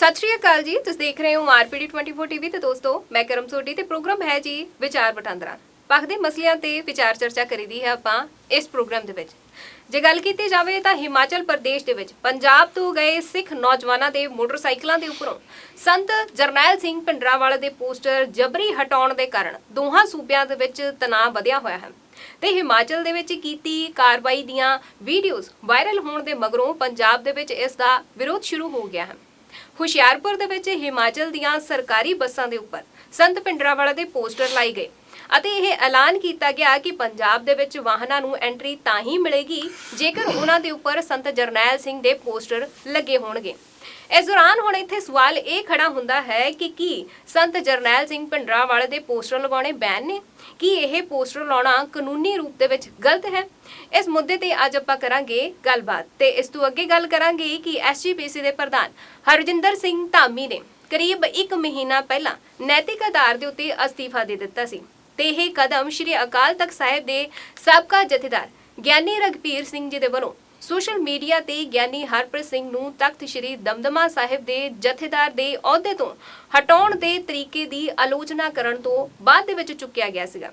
ਸਤਿ ਸ਼੍ਰੀ ਅਕਾਲ ਜੀ, ਤੁਸੀਂ ਦੇਖ ਰਹੇ ਹੋ ਆਰਪੀਡੀ 24 ਟੀਵੀ ਤੇ ਦੋਸਤੋ, ਮੈਂ ਕਰਮ ਸੋਢੀ ਤੇ ਪ੍ਰੋਗਰਾਮ ਹੈ ਜੀ ਵਿਚਾਰ ਵਟਾਂਦਰਾ। ਪੱਖ ਦੇ ਮਸਲਿਆਂ ਤੇ ਵਿਚਾਰ ਚਰਚਾ ਕਰੀਦੀ ਹੈ ਆਪਾਂ ਇਸ ਪ੍ਰੋਗਰਾਮ ਦੇ ਵਿੱਚ। ਜੇ ਗੱਲ ਕੀਤੀ ਜਾਵੇ ਤਾਂ ਹਿਮਾਚਲ ਪ੍ਰਦੇਸ਼ ਦੇ ਵਿੱਚ ਪੰਜਾਬ ਤੋਂ ਗਏ ਸਿੱਖ ਨੌਜਵਾਨਾਂ ਦੇ ਮੋਟਰਸਾਈਕਲਾਂ ਦੇ ਉੱਪਰੋਂ ਸੰਤ ਜਰਨੈਲ ਸਿੰਘ ਭਿੰਡਰਾਂਵਾਲੇ ਦੇ ਪੋਸਟਰ ਜਬਰੀ ਹਟਾਉਣ ਦੇ ਕਾਰਨ ਦੋਹਾਂ ਸੂਬਿਆਂ ਦੇ ਵਿੱਚ ਤਣਾਅ ਵਧਿਆ ਹੋਇਆ ਹੈ। ਤੇ ਹਿਮਾਚਲ ਦੇ ਵਿੱਚ ਕੀਤੀ ਕਾਰਵਾਈ ਦੀਆਂ ਵੀਡੀਓਜ਼ ਵਾਇਰਲ ਹੋਣ ਦੇ ਮਗਰੋਂ ਪੰਜਾਬ ਦੇ ਵਿੱਚ ਇਸ ਦਾ ਵਿਰੋਧ ਸ਼ੁਰੂ ਹੋ ਗਿਆ ਹੈ। ਹੁਸ਼ਿਆਰਪੁਰ ਦੇ ਵਿੱਚ ਹਿਮਾਚਲ ਦੀਆਂ ਸਰਕਾਰੀ ਬੱਸਾਂ ਦੇ ਉੱਪਰ ਸੰਤ ਭਿੰਡਰਾਂਵਾਲਾ ਦੇ ਪੋਸਟਰ ਲਾਏ ਗਏ। ਅਤੇ ਇਹ ਐਲਾਨ ਕੀਤਾ ਗਿਆ ਕਿ ਪੰਜਾਬ ਦੇ ਵਿੱਚ ਵਾਹਨਾਂ ਨੂੰ ਐਂਟਰੀ ਤਾਂ ਹੀ ਮਿਲੇਗੀ ਜੇਕਰ ਉਹਨਾਂ ਦੇ ਉੱਪਰ ਸੰਤ ਜਰਨੈਲ ਸਿੰਘ ਦੇ ਪੋਸਟਰ ਲੱਗੇ ਹੋਣਗੇ। ਇਸ ਦੌਰਾਨ ਹੁਣ ਇੱਥੇ ਸਵਾਲ ਇਹ ਖੜਾ ਹੁੰਦਾ ਹੈ ਕਿ ਕੀ ਸੰਤ ਜਰਨੈਲ ਸਿੰਘ ਭਿੰਡਰਾਂਵਾਲੇ ਦੇ ਪੋਸਟਰ ਲਗਾਉਣੇ ਬੈਨ ਨੇ? ਕੀ ਇਹ ਪੋਸਟਰ ਲਾਉਣਾ ਕਾਨੂੰਨੀ ਰੂਪ ਦੇ ਵਿੱਚ ਗਲਤ ਹੈ? ਇਸ ਮੁੱਦੇ ਤੇ ਅੱਜ ਆਪਾਂ ਕਰਾਂਗੇ ਗੱਲਬਾਤ ਤੇ ਇਸ ਤੋਂ ਅੱਗੇ ਗੱਲ ਕਰਾਂਗੇ ਕਿ ਐਸਜੀਪੀਸੀ ਦੇ ਪ੍ਰਧਾਨ ਹਰਜਿੰਦਰ ਸਿੰਘ ਧਾਮੀ ਨੇ ਕਰੀਬ 1 ਮਹੀਨਾ ਪਹਿਲਾਂ ਨੈਤਿਕ ਆਧਾਰ ਦੇ ਉੱਤੇ ਅਸਤੀਫਾ ਦੇ ਦਿੱਤਾ ਸੀ। ਤੇ ਇਹ ਕਦਮ ਸ਼੍ਰੀ ਅਕਾਲ ਤਖਤ ਸਾਹਿਬ ਦੇ ਸਾਬਕਾ ਜਥੇਦਾਰ ਗਿਆਨੀ ਰਗਪੀਰ ਸਿੰਘ ਜੀ ਦੇ ਵੱਲੋਂ ਸੋਸ਼ਲ ਮੀਡੀਆ ਤੇ ਗਿਆਨੀ ਹਰਪ੍ਰੀਤ ਸਿੰਘ ਨੂੰ ਤਖਤ ਸ੍ਰੀ ਦਮਦਮਾ ਸਾਹਿਬ ਦੇ ਜਥੇਦਾਰ ਦੇ ਅਹੁਦੇ ਤੋਂ ਹਟਾਉਣ ਦੇ ਤਰੀਕੇ ਦੀ ਆਲੋਚਨਾ ਕਰਨ ਤੋਂ ਬਾਅਦ ਦੇ ਵਿੱਚ ਚੁੱਕਿਆ ਗਿਆ ਸੀਗਾ।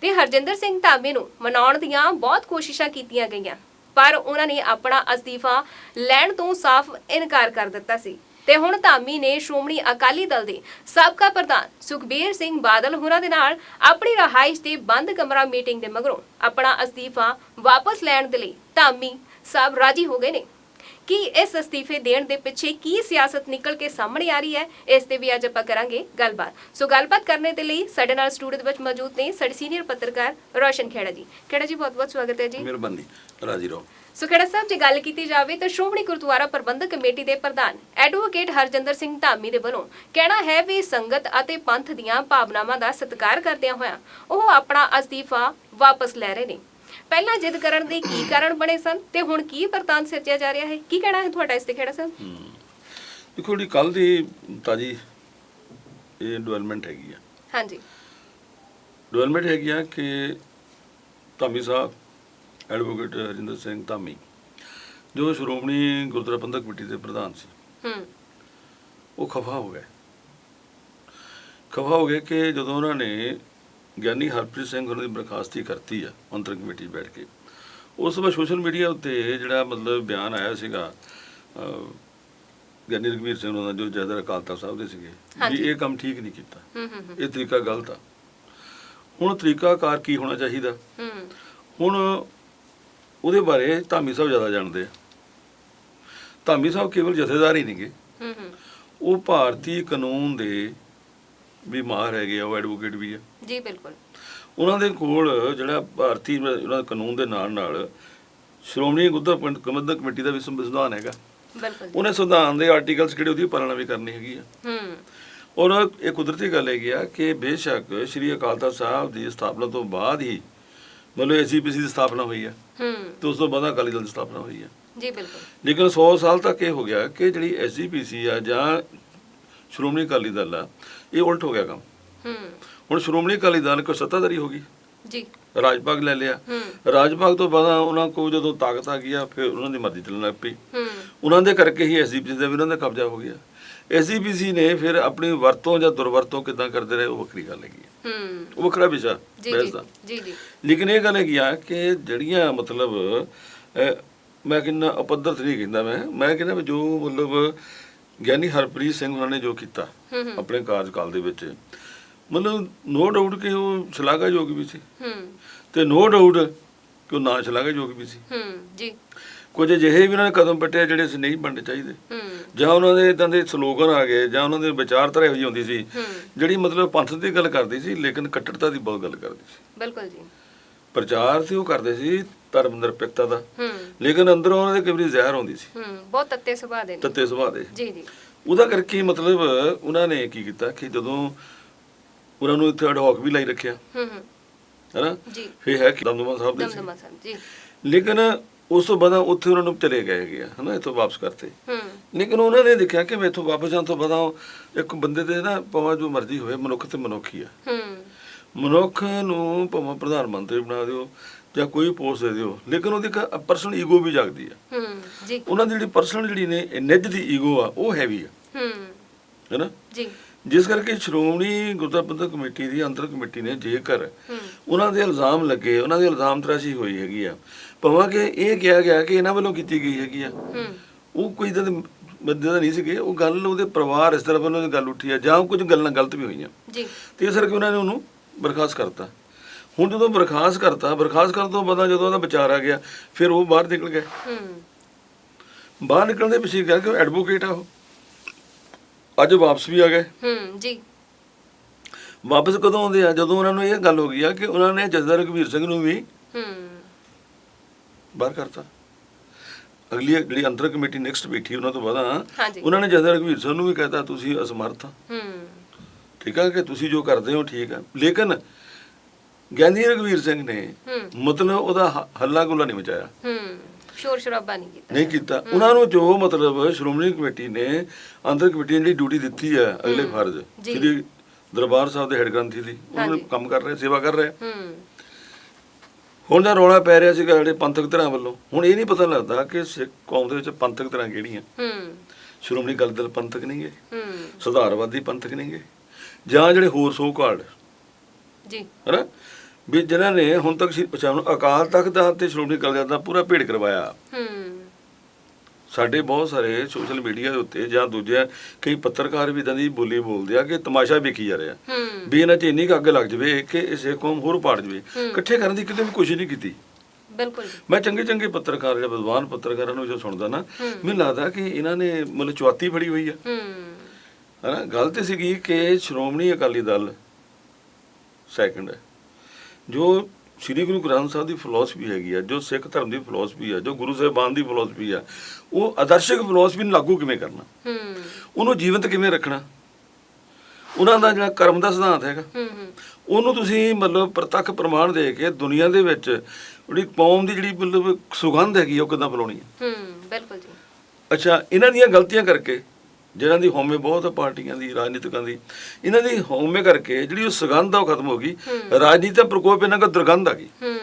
ਤੇ ਹਰਜਿੰਦਰ ਸਿੰਘ ਧਾਮੇ ਨੂੰ ਮਨਾਉਣ ਦੀਆਂ ਬਹੁਤ ਕੋਸ਼ਿਸ਼ਾਂ ਕੀਤੀਆਂ ਗਈਆਂ, ਪਰ ਉਹਨਾਂ ਨੇ ਆਪਣਾ ਅਸਤੀਫਾ ਲੈਣ ਤੋਂ ਸਾਫ਼ ਇਨਕਾਰ ਕਰ ਦਿੱਤਾ ਸੀ। ਤੇ ਹੁਣ ਧਾਮੀ ਨੇ ਸ਼੍ਰੋਮਣੀ ਅਕਾਲੀ ਦਲ ਦੇ ਸਾਬਕਾ ਪ੍ਰਧਾਨ ਸੁਖਬੀਰ ਸਿੰਘ ਬਾਦਲ ਹੋਰਾਂ ਦੇ ਨਾਲ ਆਪਣੀ ਰਹਾਇਸ਼ ਤੇ ਬੰਦ ਕਮਰਾ ਮੀਟਿੰਗ ਦੇ ਮਗਰੋਂ ਆਪਣਾ ਅਸਤੀਫਾ ਵਾਪਸ ਲੈਣ ਦੇ ਲਈ ਧਾਮੀ ਸਾਹਿਬ ਰਾਜੀ ਹੋ ਗਏ ਨੇ। ਕੀ ਇਸ ਅਸਤੀਫੇ ਦੇਣ ਦੇ ਪਿੱਛੇ ਕੀ ਸਿਆਸਤ ਨਿਕਲ ਕੇ ਸਾਹਮਣੇ ਆ ਰਹੀ ਹੈ? ਇਸ ਤੇ ਵੀ ਅੱਜ ਆਪਾਂ ਕਰਾਂਗੇ ਗੱਲਬਾਤ। ਸੋ ਗੱਲਬਾਤ ਕਰਨ ਦੇ ਲਈ ਸਾਡੇ ਨਾਲ ਸਟੂਡੀਓ ਦੇ ਵਿੱਚ ਮੌਜੂਦ ਨੇ ਸਾਡੇ ਸੀਨੀਅਰ ਪੱਤਰਕਾਰ ਰੋਸ਼ਨ ਖੇੜਾ ਜੀ। ਖੇੜਾ ਜੀ ਬਹੁਤ ਬਹੁਤ ਸਵਾਗਤ ਹੈ ਜੀ। ਮਿਹਰਬਾਨੀ ਰਾਜੀ ਰਹੋ। ਸੋ ਖੇੜਾ ਸਾਹਿਬ ਜੇ ਗੱਲ ਕੀਤੀ ਜਾਵੇ ਤਾਂ ਸ਼੍ਰੋਮਣੀ ਗੁਰਦੁਆਰਾ ਪ੍ਰਬੰਧਕ ਕਮੇਟੀ ਦੇ ਪ੍ਰਧਾਨ ਐਡਵੋਕੇਟ ਹਰਜਿੰਦਰ ਸਿੰਘ ਧਾਮੀ ਦੇ ਵੱਲੋਂ ਕਹਿਣਾ ਹੈ ਵੀ ਸੰਗਤ ਅਤੇ ਪੰਥ ਦੀਆਂ ਭਾਵਨਾਵਾਂ ਦਾ ਸਤਿਕਾਰ ਕਰਦਿਆਂ ਹੋਇਆਂ ਉਹ ਆਪਣਾ ਅਸਤੀਫਾ ਵਾਪਸ ਲੈ ਰਹੇ ਨੇ। ਪਹਿਲਾਂ ਜਿੱਦ ਕਰਨ ਦੇ ਕੀ ਕਾਰਨ ਬਣੇ ਸਨ ਤੇ ਹੁਣ ਕੀ ਵਰਤਾਨ ਸਿਰਜਿਆ ਜਾ ਰਿਹਾ ਹੈ? ਕੀ ਕਹਿਣਾ ਹੈ ਤੁਹਾਡਾ ਇਸ ਤੇ ਖੇੜਾ ਸਾਹਿਬ? ਦੇਖੋ ਜੀ ਕੱਲ ਦੀ ਤਾਜੀ ਇਹ ਡਿਵੈਲਪਮੈਂਟ ਹੈਗੀ ਆ। ਹਾਂਜੀ। ਡਿਵੈਲਪਮੈਂਟ ਹੈਗੀ ਆ ਕਿ ਧਾਮੀ ਸਾਹਿਬ ਐਡਵੋਕੇਟ ਹਰਿੰਦਰ ਸਿੰਘ ਧਾਮੀ ਜੋ ਸ਼੍ਰੋਮਣੀ ਗੁਰਦੁਆਰਾ ਪ੍ਰਬੰਧਕ ਕਮੇਟੀ ਦੇ ਪ੍ਰਧਾਨ ਸੀ ਹੂੰ। ਉਹ ਖਫਾ ਹੋ ਗਏ। ਖਫਾ ਹੋ ਗਏ ਕਿ ਜਦੋਂ ਉਹਨਾਂ ਨੇ ਗਿਆਨੀ ਹਰਪ੍ਰੀਤ ਸਿੰਘ ਉਹਨਾਂ ਦੀ ਬਰਖਾਸਤੀ ਕਰਤੀ ਆ ਅੰਤਰ ਕਮੇਟੀ ਬੈਠ ਕੇ। ਉਸ ਵਾਰ ਸੋਸ਼ਲ ਮੀਡੀਆ ਉੱਤੇ ਜਿਹੜਾ ਮਤਲਬ ਬਿਆਨ ਆਇਆ ਸੀਗਾ ਗਿਆਨੀ ਰਘਵੀਰ ਸਿੰਘ ਉਹਨਾਂ ਜੋ ਜੈਦਰ ਅਕਾਲ ਤਖਤ ਸਾਹਿਬ ਦੇ ਸੀਗੇ। ਵੀ ਇਹ ਕੰਮ ਠੀਕ ਨਹੀਂ ਕੀਤਾ। ਇਹ ਤਰੀਕਾ ਗਲਤ ਆ। ਹੁਣ ਤਰੀਕਾਕਾਰ ਕੀ ਹੋਣਾ ਚਾਹੀਦਾ? ਹੁਣ ਉਹਦੇ ਬਾਰੇ ਧਾਮੀ ਸਾਹਿਬ ਜ਼ਿਆਦਾ ਜਾਣਦੇ ਆ। ਧਾਮੀ ਸਾਹਿਬ ਕੇਵਲ ਜਥੇਦਾਰ ਹੀ ਨਹੀਂਗੇ ਉਹ ਭਾਰਤੀ ਕਾਨੂੰਨ ਦੇ ਵੀ ਮਾਹਰ ਹੈਗੇ ਆ ਉਹ ਐਡਵੋਕੇਟ ਵੀ ਆ। ਜੀ ਬਿਲਕੁਲ। ਉਹਨਾਂ ਦੇ ਕੋਲ ਜਿਹੜਾ ਭਾਰਤੀ ਉਹਨਾਂ ਦੇ ਕਾਨੂੰਨ ਦੇ ਨਾਲ ਨਾਲ ਸ਼੍ਰੋਮਣੀ ਗੁਰਦੁਆਰਾ ਪ੍ਰਬੰਧਕ ਕਮੇਟੀ ਦਾ ਵੀ ਸੰਵਿਧਾਨ ਹੈਗਾ। ਬਿਲਕੁਲ। ਉਹਨੇ ਸੰਵਿਧਾਨ ਦੇ ਆਰਟੀਕਲਸ ਕਿਹੜੇ ਉਹਦੀ ਪਾਲਣਾ ਵੀ ਕਰਨੀ ਹੈਗੀ ਆ। ਹੂੰ। ਔਰ ਇਹ ਕੁਦਰਤੀ ਗੱਲ ਹੈਗੀ ਆ ਕਿ ਬੇਸ਼ੱਕ ਸ੍ਰੀ ਅਕਾਲ ਤਖਤ ਸਾਹਿਬ ਦੀ ਸਥਾਪਨਾ ਤੋਂ ਬਾਅਦ ਹੀ ਮਤਲਬ ਐਸਜੀਪੀਸੀ ਦੀ ਸਥਾਪਨਾ ਹੋਈ ਆ। ਹੂੰ। ਤੇ ਉਸ ਤੋਂ ਬਾਅਦ ਅਕਾਲੀ ਦਲ ਦੀ ਸਥਾਪਨਾ ਹੋਈ ਆ। ਜੀ ਬਿਲਕੁਲ। ਲੇਕਿਨ 100 ਸਾਲ ਤੱਕ ਇਹ ਹੋ ਗਿਆ ਕਿ ਜਿਹੜੀ ਐਸਜੀਪੀਸੀ ਆ ਜਾਂ ਸ਼੍ਰੋਮਣੀ ਅਕਾਲੀ ਦਲ ਆ ਇਹ ਉਲਟ ਹੋ ਗਿਆ ਕੰਮ। ਹੂੰ। ਹੁਣ ਸ਼੍ਰੋਮਣੀ ਅਕਾਲੀ ਦਲ ਕੋ ਸੱਤਾਧਾਰੀ ਹੋ ਗਈ। ਜੀ। ਰਾਜ ਭਾਗ ਲੈ ਲਿਆ। ਹੂੰ। ਰਾਜ ਭਾਗ ਤੋਂ ਬਾਅਦ ਉਹਨਾਂ ਕੋਲ ਜਦੋਂ ਤਾਕਤ ਆ ਗਈ ਆ ਫਿਰ ਉਹਨਾਂ ਦੀ ਮਰਜ਼ੀ ਚੱਲਣ ਲੱਗ ਪਈ। ਹੂੰ। ਉਹਨਾਂ ਦੇ ਕਰਕੇ ਹੀ ਐਸਜੀਪੀਸੀ ਦਾ ਵੀ ਉਹਨਾਂ ਦਾ ਕਬਜ਼ਾ ਹੋ ਗਿਆ। ਐਸਜੀਪੀਸੀ ਨੇ ਫਿਰ ਆਪਣੀ ਵਰਤੋਂ ਜਾਂ ਦੁਰਵਰਤੋਂ ਕਿਦਾਂ ਕਰਦੇ ਰਹੇ ਉਹ ਵੱਖਰੀ ਗੱਲ ਹੈਗੀ। ਹੂੰ। ਉਹ ਵੱਖਰਾ ਵਿਸ਼ਾ ਜੀ ਬਹਿਸ ਜੀ ਦਾ। ਜੀ ਜੀ। ਲੇਕਿਨ ਇਹ ਗੱਲ ਹੈਗੀ ਆ ਕਿ ਜਿਹੜੀਆਂ ਮਤਲਬ ਮੈਂ ਕਹਿੰਦਾ ਅਪੱਧਰ ਨਹੀਂ ਕਹਿੰਦਾ ਮੈਂ ਮੈਂ ਕਹਿੰਦਾ ਵੀ ਜੋ ਮਤਲਬ ਗਿਆਨੀ ਹਰਪ੍ਰੀਤ ਸਿੰਘ ਉਹਨਾਂ ਨੇ ਜੋ ਕੀਤਾ ਆਪਣੇ ਕਾਰਜਕਾਲ ਦੇ ਵਿੱਚ। ਮਤਲਬ ਨੋ ਡਾਊਟ ਕਿ ਉਹ ਸ਼ਲਾਘਾਯੋਗ ਵੀ ਸੀ। ਤੇ ਨੋ ਡਾਊਟ ਕਿ ਉਹ ਨਾ ਸ਼ਲਾਘਾਯੋਗ ਵੀ ਸੀ। ਜੀ। ਕੁਝ ਅਜਿਹੇ ਵੀ ਉਹਨਾਂ ਨੇ ਕਦਮ ਪੱਟੇ ਜਿਹੜੇ ਸੀ ਨਹੀਂ ਬਣਨੇ ਚਾਹੀਦੇ। ਜਾਂ ਉਹਨਾਂ ਦੇ ਇਦਾਂ ਦੇ ਸਲੋਗਨ ਆ ਗਏ ਜਾਂ ਉਹਨਾਂ ਦੇ ਵਿਚਾਰਧਾਰਾ ਇਹੋ ਜਿਹੀ ਹੁੰਦੀ ਸੀ। ਜਿਹੜੀ ਮਤਲਬ ਪੰਥ ਦੀ ਗੱਲ ਕਰਦੀ ਸੀ ਲੇਕਿਨ ਕੱਟੜਤਾ ਦੀ ਬਹੁਤ ਗੱਲ ਕਰਦੀ ਸੀ। ਬਿਲਕੁਲ ਜੀ। ਪ੍ਰਚਾਰ ਤੇ ਉਹ ਕਰਦੇ ਸੀ ਧਰਮ ਨਿਰਪੈਖਤਾ ਦਾ ਲੇਕਿਨ ਅੰਦਰੋਂ ਉਹਨਾਂ ਦੇ ਕਈ ਵਾਰੀ ਜ਼ਹਿਰ ਆਉਂਦੀ ਸੀ। ਹੂੰ ਬਹੁਤ ਤੱਤੇ ਸੁਭਾਅ ਦੇ ਨੇ। ਤੱਤੇ ਸੁਭਾਅ ਦੇ। ਜੀ ਜੀ। ਉਹਦਾ ਕਰਕੇ ਮਤਲਬ ਉਹਨਾਂ ਨੇ ਕੀ ਕੀਤਾ ਕਿ ਜਦੋਂ ਉਹਨਾਂ ਨੂੰ ਇੱਥੇ ਅਡਹੌਕ ਵੀ ਲਾਈ ਰੱਖਿਆ। ਹੂੰ ਹੂੰ। ਹੈਨਾ? ਜੀ। ਇਹ ਹੈ ਕਿ ਦਮਦਮਾ ਸਾਹਿਬ ਦੇ ਦਮਦਮਾ ਸਾਹਿਬ ਜੀ। ਲੇਕਿਨ ਉਸ ਤੋਂ ਬਾਅਦ ਉੱਥੇ ਉਹਨਾਂ ਨੂੰ ਚਲੇ ਗਏ ਹੈਗੇ ਆ ਹਨਾ ਇੱਥੋਂ ਵਾਪਸ ਕਰਤੇ। ਹੂੰ। ਲੇਕਿਨ ਉਹਨਾਂ ਨੇ ਦੇਖਿਆ ਕਿ ਮੈਂ ਇੱਥੋਂ ਵਾਪਸ ਜਾਣ ਤੋਂ ਬਾਅਦ ਇੱਕ ਬੰਦੇ ਤੇ ਨਾ ਭਾਵੇਂ ਜੋ ਮਰਜ਼ੀ ਹੋਵੇ ਮਨੁੱਖ ਤੇ ਮਨੁੱਖ ਆ। ਹੂੰ। ਮਨੁੱਖ ਨੂੰ ਭਾਵੇਂ ਪ੍ਰਧਾਨ ਮੰਤਰੀ ਬਣਾ ਦਿਓ ਜਾਂ ਕੋਈ ਪੋਸਟ ਦੇ ਦਿਓ ਲੇਕਿਨ ਉਹਦੀ ਇੱਕ ਪਰਸਨਲ ਈਗੋ ਵੀ ਜਾਗਦੀ ਆ। ਹੂੰ ਜੀ। ਉਹਨਾਂ ਦੀ ਜਿਹੜੀ ਪਰਸਨਲ ਜਿਹੜੀ ਨੇ ਨਿੱਜ ਦੀ ਈਗੋ ਆ ਉਹ ਹੈਵੀ ਆ। ਹੂੰ ਹੈਨਾ ਜੀ। ਜਿਸ ਕਰਕੇ ਸ਼੍ਰੋਮਣੀ ਗੁਰਦੁਆਰਾ ਕਮੇਟੀ ਦੀ ਅੰਤਰ ਕਮੇਟੀ ਨੇ ਜੇਕਰ ਉਹਨਾਂ ਦੇ ਇਲਜ਼ਾਮ ਲੱਗੇ ਉਹਨਾਂ ਦੇ ਇਲਜ਼ਾਮ ਤਰਾਸ਼ੀ ਹੋਈ ਹੈਗੀ ਆ ਭਾਵੇਂ ਕਿ ਇਹ ਕਿਹਾ ਗਿਆ ਕਿ ਇਹਨਾਂ ਵੱਲੋਂ ਕੀਤੀ ਗਈ ਹੈਗੀ ਆ ਉਹ ਕੋਈ ਦੇ ਬੰਦੇ ਦਾ ਨਹੀਂ ਸੀਗੇ ਉਹ ਗੱਲ ਉਹਦੇ ਪਰਿਵਾਰ ਇਸ ਤਰ੍ਹਾਂ ਵੱਲੋਂ ਗੱਲ ਉੱਠੀ ਆ ਜਾਂ ਕੁਝ ਗੱਲਾਂ ਗਲਤ ਵੀ ਹੋਈਆਂ। ਜੀ। ਤੇ ਇਸ ਕਰਕੇ ਉਹਨਾਂ ਨੇ ਉਹਨੂੰ ਬਰਖਾਸਤ ਕਰਤਾ। ਹੁਣ ਜਦੋਂ ਬਰਖਾਸਤ ਕਰਤਾ ਬਰਖਾਸਤ ਕਰਨ ਤੋਂ ਬਾਅਦ ਜਦੋਂ ਉਹਦਾ ਵਿਚਾਰ ਆ ਗਿਆ ਫਿਰ ਉਹ ਬਾਹਰ ਨਿਕਲ ਗਏ। ਹੂੰ। ਬਾਹਰ ਨਿਕਲਣ ਦੇ ਪਿੱਛੇ ਕਿਹਾ ਕਿ ਉਹ ਐਡਵੋਕੇਟ ਆ ਉਹ। ਅੱਜ ਵਾਪਸ ਵੀ ਆ ਗਏ। ਹੂੰ ਜੀ। ਵਾਪਸ ਕਦੋਂ ਆਉਂਦੇ ਆ? ਜਦੋਂ ਉਹਨਾਂ ਨੂੰ ਇਹ ਗੱਲ ਹੋ ਗਈ ਆ ਕਿ ਉਹਨਾਂ ਨੇ ਜਥੇਦਾਰ ਰਘਵੀਰ ਸਿੰਘ ਨੂੰ ਵੀ ਹੂੰ। ਬਾਹਰ ਕਰਤਾ। ਅਗਲੀ ਜਿਹੜੀ ਅੰਤਰ ਕਮੇਟੀ ਨੈਕਸਟ ਬੈਠੀ ਉਹਨਾਂ ਤੋਂ ਬਾਅਦ ਉਹਨਾਂ ਨੇ ਜਥੇਦਾਰ ਰਘਵੀਰ ਸਿੰਘ ਨੂੰ ਵੀ ਕਹਿਤਾ ਤੁਸੀਂ ਅਸਮਰਥ ਹੂੰ। ਠੀਕ ਆ ਕਿ ਤੁਸੀਂ ਜੋ ਕਰਦੇ ਹੋ ਠੀਕ ਆ। ਲੇਕਿਨ ਗਿਆਨੀ ਰਘਵੀਰ ਸਿੰਘ ਨੇ ਮਤਲਬ ਉਹਦਾ ਹੱਲਾ ਗੁੱਲਾ ਨਹੀਂ ਮਚਾਇਆ। ਹੂੰ ਸ਼ੋਰ ਸ਼ਰਾਬਾ ਨਹੀਂ ਕੀਤਾ। ਨਹੀਂ ਕੀਤਾ। ਉਹਨਾਂ ਨੂੰ ਜੋ ਮਤਲਬ ਸ਼੍ਰੋਮਣੀ ਕਮੇਟੀ ਨੇ ਅੰਤਰ ਕਮੇਟੀ ਨੇ ਜਿਹੜੀ ਡਿਊਟੀ ਦਿੱਤੀ ਹੈ ਅਗਲੇ ਫਰਜ਼ ਜੀ। ਸ੍ਰੀ ਦਰਬਾਰ ਸਾਹਿਬ ਦੇ ਹੈਡ ਗ੍ਰੰਥੀ ਦੀ ਉਹਨਾਂ। ਕੰਮ ਕਰ ਰਹੇ ਸੇਵਾ ਕਰ ਰਹੇ। ਹੂੰ। ਹੁਣ ਦਾ ਰੌਲਾ ਪੈ ਰਿਹਾ ਸੀਗਾ ਜਿਹੜੇ ਪੰਥਕ ਧਿਰਾਂ ਵੱਲੋਂ ਹੁਣ ਇਹ ਨਹੀਂ ਪਤਾ ਲੱਗਦਾ ਕਿ ਸਿੱਖ ਕੌਮ ਦੇ ਵਿੱਚ ਪੰਥਕ ਧਿਰਾਂ ਕਿਹੜੀਆਂ। ਹੂੰ। ਸ਼੍ਰੋਮਣੀ ਅਕਾਲੀ ਦਲ ਪੰਥਕ ਨਹੀਂਗੇ ਹੂੰ। ਸੁਧਾਰਵਾਦੀ ਪੰਥਕ ਨਹੀਂਗੇ ਜਾਂ ਜਿਹੜੇ ਹੋਰ ਸੋ ਕਾਲਡ ਜੀ। ਹੈਨਾ? ਵੀ ਜਿਨ੍ਹਾਂ ਨੇ ਹੁਣ ਤੱਕ ਸ਼੍ਰੀ- ਅੱਛਾ, ਹੁਣ ਅਕਾਲ ਤਖਤ ਦਾ ਤੇ ਸ਼੍ਰੋਮਣੀ ਅਕਾਲੀ ਦਲ ਦਾ ਪੂਰਾ ਭੇੜ ਕਰਵਾਇਆ। ਹੂੰ। ਸਾਡੇ ਬਹੁਤ ਸਾਰੇ ਸੋਸ਼ਲ ਮੀਡੀਆ ਦੇ ਉੱਤੇ ਜਾਂ ਦੂਜੇ ਕਈ ਪੱਤਰਕਾਰ ਵੀ ਇਦਾਂ ਦੀ ਬੋਲੀ ਬੋਲਦੇ ਆ ਕਿ ਤਮਾਸ਼ਾ ਵੇਖੀ ਜਾ ਰਿਹਾ। ਵੀ ਇਹਨਾਂ 'ਚ ਇੰਨੀ ਅੱਗ ਲੱਗ ਜਵੇ ਕਿ ਇਹ ਸਿੱਖ ਕੌਮ ਹੋਰ ਪਾੜ ਜਵੇ। ਇਕੱਠੇ ਕਰਨ ਦੀ ਕਿਤੇ ਵੀ ਕੋਸ਼ਿਸ਼ ਨਹੀਂ ਕੀਤੀ। ਬਿਲਕੁਲ ਮੈਂ ਚੰਗੇ ਚੰਗੇ ਪੱਤਰਕਾਰ ਜਾਂ ਵਿਦਵਾਨ ਪੱਤਰਕਾਰਾਂ ਨੂੰ ਜੋ ਸੁਣਦਾ ਨਾ। ਮੈਨੂੰ ਲੱਗਦਾ ਕਿ ਇਹਨਾਂ ਨੇ ਮਤਲਬ ਚੁਆਤੀ ਫੜੀ ਹੋਈ ਆ। ਹੂੰ। ਹਨਾ ਗੱਲ ਤੇ ਸੀਗੀ ਕਿ ਸ਼੍ਰੋਮਣੀ ਅਕਾਲੀ ਦਲ ਸੈਕੰਡ ਹੈ। ਜੋ ਸ੍ਰੀ ਗੁਰੂ ਗ੍ਰੰਥ ਸਾਹਿਬ ਦੀ ਫਿਲਾਸਫੀ ਹੈਗੀ ਆ ਜੋ ਸਿੱਖ ਧਰਮ ਦੀ ਫਿਲਾਸਫੀ ਆ ਜੋ ਗੁਰੂ ਸਾਹਿਬਾਨ ਦੀ ਫਿਲਾਸਫੀ ਆ ਉਹ ਆਦਰਸ਼ਕ ਫਿਲਾਸਫੀ ਨੂੰ ਲਾਗੂ ਕਿਵੇਂ ਕਰਨਾ? ਹੂੰ। ਉਹਨੂੰ ਜੀਵੰਤ ਕਿਵੇਂ ਰੱਖਣਾ? ਉਹਨਾਂ ਦਾ ਜਿਹੜਾ ਕਰਮ ਦਾ ਸਿਧਾਂਤ ਹੈਗਾ। ਹੂੰ ਹੂੰ। ਉਹਨੂੰ ਤੁਸੀਂ ਮਤਲਬ ਪ੍ਰਤੱਖ ਪ੍ਰਮਾਣ ਦੇ ਕੇ ਦੁਨੀਆ ਦੇ ਵਿੱਚ ਜਿਹੜੀ ਕੌਮ ਦੀ ਜਿਹੜੀ ਮਤਲਬ ਸੁਗੰਧ ਹੈਗੀ ਉਹ ਕਿੱਦਾਂ ਫਲਾਉਣੀ ਹੈ ਹੂੰ ਬਿਲਕੁਲ ਜੀ। ਅੱਛਾ ਇਹਨਾਂ ਦੀਆਂ ਗਲਤੀਆਂ ਕਰਕੇ ਜਿਹਨਾਂ ਦੀ ਹਉਮੈ ਬਹੁਤ ਆ ਪਾਰਟੀਆਂ ਦੀ ਰਾਜਨੀਤਿਕਾਂ ਦੀ। ਇਹਨਾਂ ਦੀ ਹਉਮੈ ਕਰਕੇ ਜਿਹੜੀ ਉਹ ਸੁਗੰਧ ਆ ਉਹ ਖਤਮ ਹੋ ਗਈ। ਰਾਜਨੀਤੀ ਦਾ ਪ੍ਰਕੋਪ ਇਹਨਾਂ ਦਾ ਦੁਰਗੰਧ ਆ ਗਈ। ਹੂੰ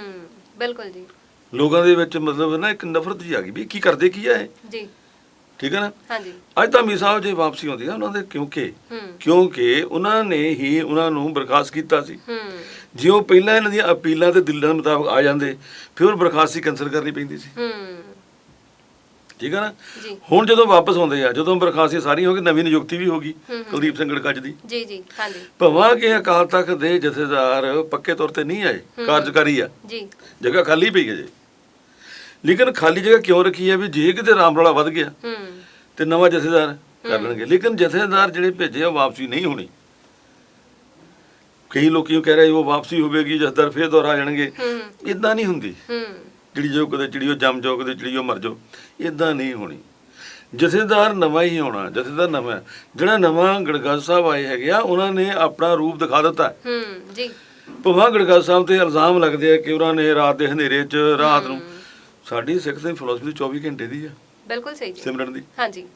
ਬਿਲਕੁਲ ਜੀ। ਲੋਕਾਂ ਦੇ ਵਿੱਚ ਮਤਲਬ ਨਾ ਇੱਕ ਨਫ਼ਰਤ ਜੀ ਆ ਗਈ ਵੀ ਕੀ ਕਰਦੇ ਕੀ ਆ ਇਹ? ਜੀ। ਠੀਕ ਹੈ ਨਾ? ਹਾਂਜੀ। ਅੱਜ ਤਾਂ ਮੀ ਸਾਹਿਬ ਜੇ ਵਾਪਸੀ ਆਉਂਦੀ ਆ ਉਹਨਾਂ ਦੇ ਕਿਉਂਕਿ ਕਿਉਂਕਿ ਉਹਨਾਂ ਨੇ ਹੀ ਉਹਨਾਂ ਨੂੰ ਬਰਖਾਸਤ ਕੀਤਾ ਸੀ। ਹੂੰ। ਜੇ ਉਹ ਪਹਿਲਾਂ ਇਹਨਾਂ ਦੀਆਂ ਅਪੀਲਾਂ ਤੇ ਦਿਲਾਂ ਮੁਤਾਬਕ ਆ ਜਾਂਦੇ ਫਿਰ ਬਰਖਾਸਤੀ ਕੈਂਸਲ ਕਰਨੀ ਪੈਂਦੀ ਸੀ। ਹੂੰ। ਠੀਕ ਹੈ ਨਾ? ਜੀ। ਹੁਣ ਜਦੋਂ ਵਾਪਸ ਆਉਂਦੇ ਆ ਜਦੋਂ ਬਰਖਾਸਤੀ ਸਾਰੀ ਹੋ ਗਈ ਨਵੀਂ ਨਿਯੁਕਤੀ ਵੀ ਹੋ ਗਈ। ਕੁਲਦੀਪ ਸਿੰਘ ਗੜਕੱਜ ਦੀ। ਜੀ ਜੀ ਹਾਂਜੀ। ਭਵਾਂ ਕਿ ਅਕਾਲ ਤਖਤ ਦੇ ਜਥੇਦਾਰ ਪੱਕੇ ਤੌਰ ਤੇ ਨਹੀਂ ਆਏ ਕਾਰਜਕਾਰੀ ਆ। ਜੀ। ਜਗ੍ਹਾ ਖਾਲੀ ਪਈ ਹੈ ਜੀ। ਲੇਕਿਨ ਖਾਲੀ ਜਗ੍ਹਾ ਕਿਉਂ ਰੱਖੀ ਹੈ ਵੀ ਜੇ ਕਿਤੇ ਰਾਮ ਰੌਲਾ ਵੱਧ ਗਿਆ ਤੇ ਨਵਾਂ ਜਥੇਦਾਰ ਕਰ ਲੈਣਗੇ। ਲੇਕਿਨ ਜਥੇਦਾਰ ਜਿਹੜੇ ਭੇਜੇ ਆ ਵਾਪਸੀ ਨਹੀਂ ਹੋਣੀ। ਕਈ ਲੋਕੀ ਕਹਿ ਰਹੇ ਉਹ ਵਾਪਸੀ ਹੋਵੇਗੀ ਜਥੇਦਾਰ ਫੇਰ ਦੁਹਰਾ ਜਾਣਗੇ। ਇਦਾਂ ਨਹੀਂ ਹੁੰਦੀ। ਹੂੰ। ਜਿਹੜੀ ਜੋ ਕਦੇ ਚਿੜੀਓ ਜੰਮ ਜਾਓ ਕਦੇ ਚਿੜੀਓ ਮਰ ਜਾਓ। ਇਦਾਂ ਨਹੀਂ ਹੋਣੀ। ਜਥੇਦਾਰ ਨਵਾਂ ਹੀ ਹੋਣਾ ਜਥੇਦਾਰ ਨਵਾਂ। ਜਿਹੜਾ ਨਵਾਂ ਗੜਗੜ ਸਾਹਿਬ ਆਏ ਹੈਗੇ ਆ ਉਹਨਾਂ ਨੇ ਆਪਣਾ ਰੂਪ ਦਿਖਾ ਦਿੱਤਾ। ਹੈ। ਜੀ। ਭਵਾਂ ਗੜਗੜ ਸਾਹਿਬ ਤੇ ਇਲਜ਼ਾਮ ਲੱਗਦੇ ਆ ਕਿ ਉਹਨਾਂ ਨੇ ਰਾਤ ਦੇ ਹਨੇਰੇ 'ਚ ਰਾਤ ਨੂੰ ਸਾਡੀ ਸਿੱਖ ਦੀ ਫਿਲਾਸਫੀ 24 ਘੰਟੇ ਦੀ ਆ। ਬਿਲਕੁਲ ਸਹੀ ਜੀ। ਸਿਮਰਨ ਦੀ। ਹਾਂਜੀ।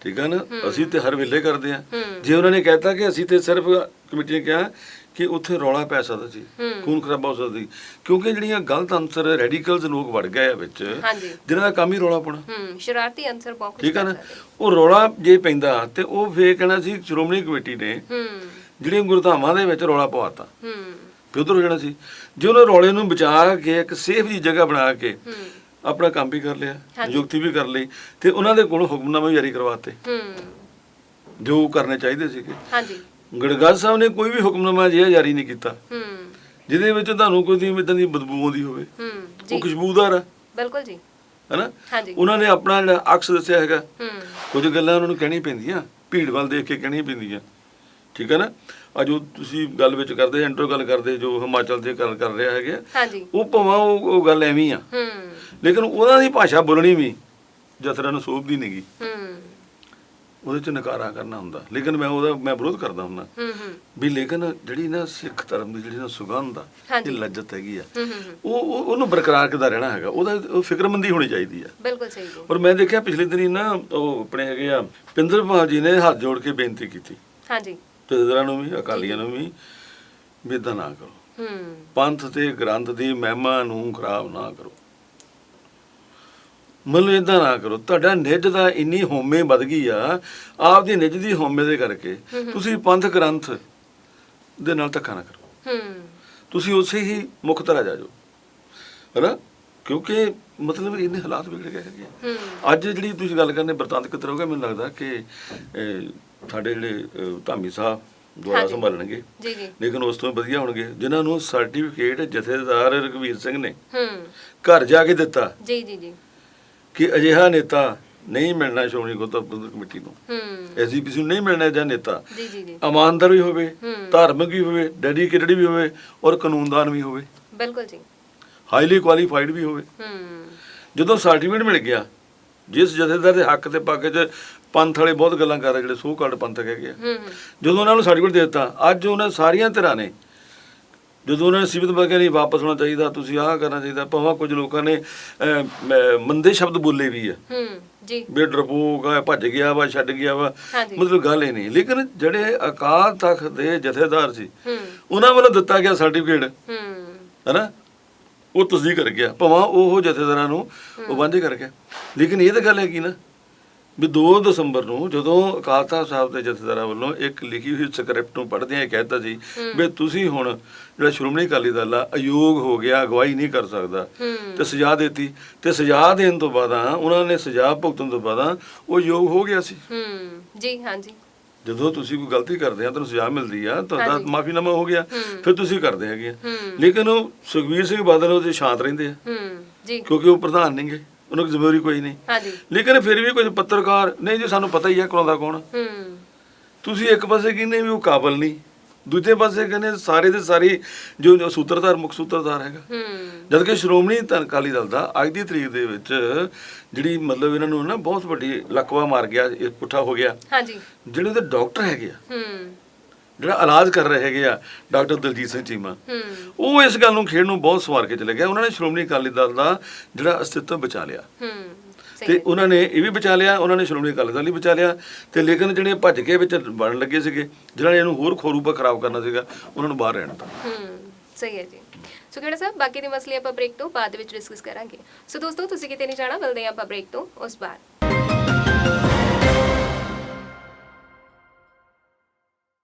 ਠੀਕ ਆ ਨਾ? ਅਸੀਂ ਤੇ ਹਰ ਵੇਲੇ ਕਰਦੇ ਆ। ਜੇ ਉਹਨਾਂ ਨੇ ਕਹਿਤਾ ਕਿ ਅਸੀਂ ਤੇ ਸਿਰਫ ਕਮੇਟੀ ਨੇ ਕਿਹਾ ਕਿ ਉੱਥੇ ਰੌਲਾ ਪੈ ਸਕਦਾ ਸੀ ਹੂੰ। ਖੂਨ ਖਰਾਬਾ ਹੋ ਸਕਦਾ ਕਿਉਂਕਿ ਜਿਹੜੀਆਂ ਗਲਤ ਅੰਸਰ ਰੈਡੀਕਲਸ ਲੋਕ ਵੜ ਗਏ ਆ ਵਿੱਚ ਜਿਨ੍ਹਾਂ ਦਾ ਕੰਮ ਹੀ ਰੌਲਾ ਪਾਉਣਾ। ਹੂੰ ਸ਼ਰਾਰਤੀ ਅੰਸਰ ਬਹੁਤ ਠੀਕ ਕਰ ਨਾ। ਉਹ ਰੌਲਾ ਜੇ ਪੈਂਦਾ ਤੇ ਉਹ ਫੇਰ ਕਹਿਣਾ ਸੀ ਸ਼੍ਰੋਮਣੀ ਕਮੇਟੀ ਨੇ ਹੂੰ। ਜਿਹੜੀਆਂ ਗੁਰਧਾਮਾਂ ਦੇ ਵਿੱਚ ਰੌਲਾ ਪਵਾਤਾ ਹੂੰ। ਫਿਰ ਉਧਰ ਹੋ ਜਾਣਾ ਸੀ ਜੇ ਉਹਨਾਂ ਰੌਲੇ ਨੂੰ ਬਚਾ ਕੇ ਇੱਕ ਸੇਫ ਜੀ ਜਗ੍ਹਾ ਬਣਾ ਕੇ ਹੂੰ। ਆਪਣਾ ਕੰਮ ਵੀ ਕਰ ਲਿਆ। ਨਿਯੁਕਤੀ ਵੀ ਕਰ ਲਈ ਤੇ ਉਹਨਾਂ ਦੇ ਕੋਲ ਹੁਕਮਨਾਮੇ ਜਾਰੀ ਕਰਵਾਤੇ ਹੂੰ। ਜੋ ਕਰਨੇ ਚਾਹੀਦੇ ਸੀਗੇ। ਹਾਂਜੀ। ਗੜਗੜ ਸਾਹਿਬ ਨੇ ਕੋਈ ਵੀ ਹੁਕਮਨਾਮਾ ਜਿਹਾ ਜਾਰੀ ਨਹੀਂ ਕੀਤਾ। ਹੂੰ। ਜਿਹਦੇ ਵਿੱਚ ਤੁਹਾਨੂੰ ਕੋਈ ਦੀ ਇਦਾਂ ਦੀ ਬਦਬੂ ਆਉਂਦੀ ਹੋਵੇ। ਹੂੰ ਉਹ ਖੁਸ਼ਬੂਦਾਰ ਆ। ਬਿਲਕੁਲ ਜੀ। ਹੈਨਾ? ਹਾਂਜੀ। ਉਹਨਾਂ ਨੇ ਆਪਣਾ ਜਿਹੜਾ ਅਕਸ ਦੱਸਿਆ ਹੈਗਾ। ਹੂੰ। ਕੁਝ ਗੱਲਾਂ ਉਹਨਾਂ ਨੂੰ ਕਹਿਣੀ ਪੈਂਦੀਆਂ। ਭੀੜ ਵੱਲ ਦੇਖ ਕੇ ਕਹਿਣੀਆਂ ਪੈਂਦੀਆਂ। ਠੀਕ ਹੈ ਨਾ? ਅੱਜ ਉਹ ਤੁਸੀਂ ਗੱਲ ਵਿੱਚ ਕਰਦੇ ਇੰਟਰੋ ਗੱਲ ਕਰਦੇ ਜੋ ਹਿਮਾਚਲ ਦੇ ਗੱਲ ਕਰ ਰਿਹਾ ਹੈਗੇ ਉਹ ਭਾਵੇਂ ਉਹ ਗੱਲ ਐਵੇਂ ਆ। ਹੂੰ। ਲੇਕਿਨ ਉਹਨਾਂ ਦੀ ਭਾਸ਼ਾ ਬੋਲਣੀ ਵੀ ਜਥਰਾ ਨੂੰ ਸੋਭਦੀ ਨਹੀਂਗੀ ਹੂੰ। ਉਹਦੇ ਚ ਨਕਾਰਾ ਕਰਨਾ ਹੁੰਦਾ। ਲੇਕਿਨ ਮੈਂ ਉਹਦਾ ਮੈਂ ਵਿਰੋਧ ਕਰਦਾ ਹੁੰਦਾ। ਵੀ ਲੇਕਿਨ ਜਿਹੜੀ ਨਾ ਸਿੱਖ ਧਰਮ ਦੀ ਜਿਹੜੀ ਨਾ ਸੁਗੰਧ ਆ। ਇਹ ਲੱਜਤ ਹੈਗੀ ਆ। ਉਹ ਉਹ- ਉਹਨੂੰ ਬਰਕਰਾਰ ਕਿੱਦਾਂ ਰਹਿਣਾ ਹੈਗਾ? ਉਹਦਾ ਉਹ ਫਿਕਰਮੰਦੀ ਹੋਣੀ ਚਾਹੀਦੀ ਆ। ਬਿਲਕੁਲ ਸਹੀ ਔਰ ਮੈਂ ਦੇਖਿਆ ਪਿਛਲੇ ਦਿਨੀ ਨਾ ਉਹ ਆਪਣੇ ਹੈਗੇ ਆ ਪਿੰਦਰਪਾਲ ਜੀ ਨੇ ਹੱਥ ਜੋੜ ਕੇ ਬੇਨਤੀ ਕੀਤੀ। ਹਾਂਜੀ। ਜਥੇਦਾਰਾਂ ਨੂੰ ਵੀ ਅਕਾਲੀਆਂ ਨੂੰ ਵੀ ਵੀ ਏਦਾਂ ਨਾ ਕਰੋ। ਹੂੰ। ਪੰਥ ਤੇ ਗ੍ਰੰਥ ਦੀ ਮਹਿਮਾ ਨੂੰ ਖਰਾਬ ਨਾ ਕਰੋ। ਮਤਲਬ ਇਦਾਂ ਨਾ ਕਰੋ ਤੁਹਾਡਾ ਨਿੱਜ ਦਾ ਇੰਨੀ ਹੋਮੇ ਵੱਧ ਗਈ ਆ ਆਪਦੀ ਨਿੱਜ ਦੀ ਹੋਮੇ ਦੇ ਕਰਕੇ ਤੁਸੀਂ ਪੰਥ ਗ੍ਰੰਥ ਦੇ ਨਾਲ ਧੱਕਾ ਨਾ ਕਰੋ। ਹੂੰ। ਤੁਸੀਂ ਉਸੇ ਹੀ ਮੁੱਖ ਤਰ੍ਹਾਂ ਜਾ ਜਾਓ ਹੈਨਾ? ਕਿਉਂਕਿ ਮਤਲਬ ਇਹਨੇ ਹਾਲਾਤ ਵਿਗੜ ਗਏ ਹੈਗੇ ਅੱਜ ਜਿਹੜੀ ਤੁਸੀਂ ਗੱਲ ਕਰਨੇ ਬਰਤਾਂਤ ਕਿਤਰ ਹੋ ਗਿਆ ਮੈਨੂੰ ਲੱਗਦਾ ਕਿ ਸਾਡੇ ਜਿਹੜੇ ਧਾਮੀ ਸਾਹਿਬ ਦੁਆਰਾ। ਸੰਭਾਲਣਗੇ। ਜੀ ਜੀ। ਲੇਕਿਨ ਉਸ ਤੋਂ ਵਧੀਆ ਹੋਣਗੇ ਜਿਨ੍ਹਾਂ ਨੂੰ ਸਰਟੀਫਿਕੇਟ ਜਥੇਦਾਰ ਰਘਵੀਰ ਸਿੰਘ ਨੇ ਹੂੰ। ਘਰ ਜਾ ਕੇ ਦਿੱਤਾ। ਜੀ ਜੀ ਜੀ। ਕਿ ਅਜਿਹਾ ਨੇਤਾ ਨਹੀਂ ਮਿਲਣਾ ਸ਼੍ਰੋਮਣੀ ਗੁਰਦੁਆਰਾ ਕਮੇਟੀ ਨੂੰ। ਹੂੰ। ਐਸਜੀਪੀਸੀ ਨੂੰ ਨਹੀਂ ਮਿਲਣਾ ਜਾਂ ਨੇਤਾ। ਜੀ ਜੀ ਜੀ। ਇਮਾਨਦਾਰ ਵੀ ਹੋਵੇ। ਧਾਰਮਿਕ ਵੀ ਹੋਵੇ ਡੈਡੀਕੇਟਡ ਵੀ ਹੋਵੇ ਔਰ ਕਾਨੂੰਨਦਾਨ ਵੀ ਹੋਵੇ। ਬਿਲਕੁਲ ਜੀ। ਹਾਈਲੀ ਕੁਆਲੀਫਾਈਡ ਵੀ ਹੋਵੇ। ਹੂੰ। ਜਦੋਂ ਸਰਟੀਫਿਕੇਟ ਮਿਲ ਗਿਆ ਜਿਸ ਜਥੇਦਾਰ ਦੇ ਹੱਕ ਤੇ ਪੱਕ 'ਚ ਪੰਥ ਵਾਲੇ ਬਹੁਤ ਗੱਲਾਂ ਕਰ ਰਹੇ ਜਿਹੜੇ ਸੋ ਕਾਲਡ ਪੰਥਕ ਹੈਗੇ ਆ। ਹੂੰ ਹੂੰ। ਜਦੋਂ ਉਹਨਾਂ ਨੂੰ ਸਰਟੀਫਿਕੇਟ ਦੇ ਦਿੱਤਾ ਅੱਜ ਉਹਨਾਂ ਸਾਰੀਆਂ ਧਿਰਾਂ ਨੇ ਜਦੋਂ ਉਹਨਾਂ ਨੇ ਸਿਵਤ ਬਗੈਰ ਨਹੀਂ ਵਾਪਸ ਹੋਣਾ ਚਾਹੀਦਾ ਤੁਸੀਂ ਆਹ ਕਰਨਾ ਚਾਹੀਦਾ ਭਾਵੇਂ ਕੁਝ ਲੋਕਾਂ ਨੇ ਮੰਦੇ ਸ਼ਬਦ ਬੋਲੇ ਵੀ ਆ। ਹੂੰ ਜੀ। ਵੀ ਡਰਪੋਕ ਆ ਭੱਜ ਗਿਆ ਵਾ ਛੱਡ ਗਿਆ ਵਾ ਮਤਲਬ ਗੱਲ ਇਹ ਨਹੀਂ। ਲੇਕਿਨ ਜਿਹੜੇ ਅਕਾਲ ਤਖਤ ਦੇ ਜਥੇਦਾਰ ਸੀ ਹੂੰ। ਉਹਨਾਂ ਵੱਲੋਂ ਦਿੱਤਾ ਗਿਆ ਸਰਟੀਫਿਕੇਟ ਹੂੰ। ਹੈਨਾ? ਉਹ ਤਸਦੀਕ ਕਰ ਗਿਆ। ਭਾਵੇਂ ਉਹ ਜਥੇਦਾਰਾਂ ਨੂੰ ਉਹ ਵਾਂਝੇ ਕਰ ਗਿਆ। ਲੇਕਿਨ ਇਹ ਤਾਂ ਗੱਲ ਹੈ ਕਿ ਨਾ ਵੀ 2 ਦਸੰਬਰ ਨੂੰ ਜਦੋਂ ਅਕਾਲ ਤਖਤ ਸਾਹਿਬ ਦੇ ਜਥੇਦਾਰਾਂ ਵੱਲੋਂ ਇੱਕ ਲਿਖੀ ਹੋਈ ਸਕ੍ਰਿਪਟ ਨੂੰ ਪੜ੍ਹਦਿਆਂ ਇਹ ਕਹਿਤਾ ਸੀ ਵੀ ਤੁਸੀਂ ਹੁਣ ਜਿਹੜਾ ਸ਼੍ਰੋਮਣੀ ਅਕਾਲੀ ਦਲ ਆ ਅਯੋਗ ਹੋ ਗਿਆ ਅਗਵਾਈ ਨਹੀਂ ਕਰ ਸਕਦਾ। ਤੇ ਸਜ਼ਾ ਦਿੱਤੀ। ਤੇ ਸਜ਼ਾ ਦੇਣ ਤੋਂ ਬਾਅਦ ਉਹਨਾਂ ਨੇ ਸਜ਼ਾ ਭੁਗਤਣ ਤੋਂ ਬਾਅਦ ਉਹ ਯੋਗ ਹੋ ਗਿਆ ਸੀ। ਹੂੰ। ਜੀ ਹਾਂਜੀ। ਜਦੋਂ ਤੁਸੀਂ ਕੋਈ ਗਲਤੀ ਕਰਦੇ ਆ ਤੁਹਾਨੂੰ ਸਜ਼ਾ ਮਿਲਦੀ ਆ ਤੁਹਾਡਾ ਹਾਂਜੀ। ਮਾਫੀਨਾਮਾ ਹੋ ਗਿਆ। ਫਿਰ ਤੁਸੀਂ ਕਰਦੇ ਹੈਗੇ ਆ। ਲੇਕਿਨ ਉਹ ਸੁਖਬੀਰ ਸਿੰਘ ਬਾਦਲ ਉਹਦੇ ਸ਼ਾਂਤ ਰਹਿੰਦੇ ਆ। ਹੂੰ। ਜੀ। ਕਿਉਂਕਿ ਉਹ ਪ੍ਰਧਾਨ ਨਹੀਂਗੇ। ਉਹਨਾਂ ਦੀ ਜ਼ਿੰਮੇਵਾਰੀ ਕੋਈ ਨਹੀਂ। ਹਾਂਜੀ। ਲੇਕਿਨ ਫਿਰ ਵੀ ਕੁਝ ਪੱਤਰਕਾਰ ਨਹੀਂ ਜੀ ਸਾਨੂੰ ਪਤਾ ਹੀ ਹੈ ਕਰਾਉਂਦਾ ਕੌਣ। ਹੂੰ। ਤੁਸੀਂ ਇੱਕ ਪਾਸੇ ਕਹਿੰਦੇ ਵੀ ਉਹ ਕਾਬਲ ਨਹੀਂ ਦੂਜੇ ਪਾਸੇ ਕਹਿੰਦੇ ਸਾਰੇ ਦੇ ਸਾਰੇ ਜੋ ਸੂਤਰਧਾਰ ਮੁੱਖ ਸੂਤਰਧਾਰ ਹੈਗਾ। ਹੂੰ। ਜਦ ਕਿ ਸ਼੍ਰੋਮਣੀ ਅਕਾਲੀ ਦਲ ਦਾ ਅੱਜ ਦੀ ਤਰੀਕ ਦੇ ਵਿੱਚ ਜਿਹੜੀ ਮਤਲਬ ਇਹਨਾਂ ਨੂੰ ਨਾ ਬਹੁਤ ਵੱਡੀ ਲਕਵਾ ਮਾਰ ਗਿਆ ਇਹ ਪੁੱਠਾ ਹੋ ਗਿਆ। ਹਾਂਜੀ। ਜਿਹੜੇ ਉਹਦੇ ਡਾਕਟਰ ਹੈਗੇ ਆ। ਹੂੰ। ਜਿਹੜਾ ਇਲਾਜ ਕਰ ਰਹੇ ਹੈਗੇ ਆ ਡਾਕਟਰ ਦਲਜੀਤ ਸਿੰਘ ਚੀਮਾ ਉਹ ਇਸ ਗੱਲ ਨੂੰ ਖੇਡ ਨੂੰ ਬਹੁਤ ਸਵਾਰ ਕੇ ਚਲੇ ਗਿਆ। ਉਹਨਾਂ ਨੇ ਸ਼੍ਰੋਮਣੀ ਅਕਾਲੀ ਦਲ ਦਾ ਜਿਹੜਾ ਅਸਤਿਤਵ ਬਚਾ ਲਿਆ। ਤੇ। ਉਹਨਾਂ ਨੇ ਇਹ ਵੀ ਬਚਾ ਲਿਆ ਉਹਨਾਂ ਨੇ ਸ਼੍ਰੋਮਣੀ ਅਕਾਲੀ ਦਲ ਵੀ ਬਚਾ ਲਿਆ। ਤੇ ਲੇਕਿਨ ਜਿਹੜੇ ਭੱਜ ਕੇ ਵਿੱਚ ਬਣਨ ਲੱਗੇ ਸੀਗੇ ਜਿਹਨਾਂ ਨੇ ਇਹਨੂੰ ਹੋਰ ਖੋਰੂਪਾ ਖਰਾਬ ਕਰਨਾ ਸੀਗਾ ਉਹਨਾਂ ਨੂੰ ਬਾਹਰ ਰਹਿਣ ਦਿੱਤਾ। ਸਹੀ ਹੈ ਜੀ। ਸੋ ਕਿਹੜਾ ਸਾਹਿਬ ਬਾਕੀ ਦੇ ਮਸਲੇ ਆਪਾਂ ਬ੍ਰੇਕ ਤੋਂ ਬਾਅਦ ਵਿੱਚ ਡਿਸਕਸ ਕਰਾਂਗੇ। ਸੋ ਦੋਸਤੋ ਤੁਸੀਂ ਕਿਤੇ ਨਹੀਂ ਜਾਣਾ ਮਿਲਦੇ ਆਪਾਂ ਬ੍ਰੇਕ ਤੋਂ ਉਸ ਬਾਅਦ।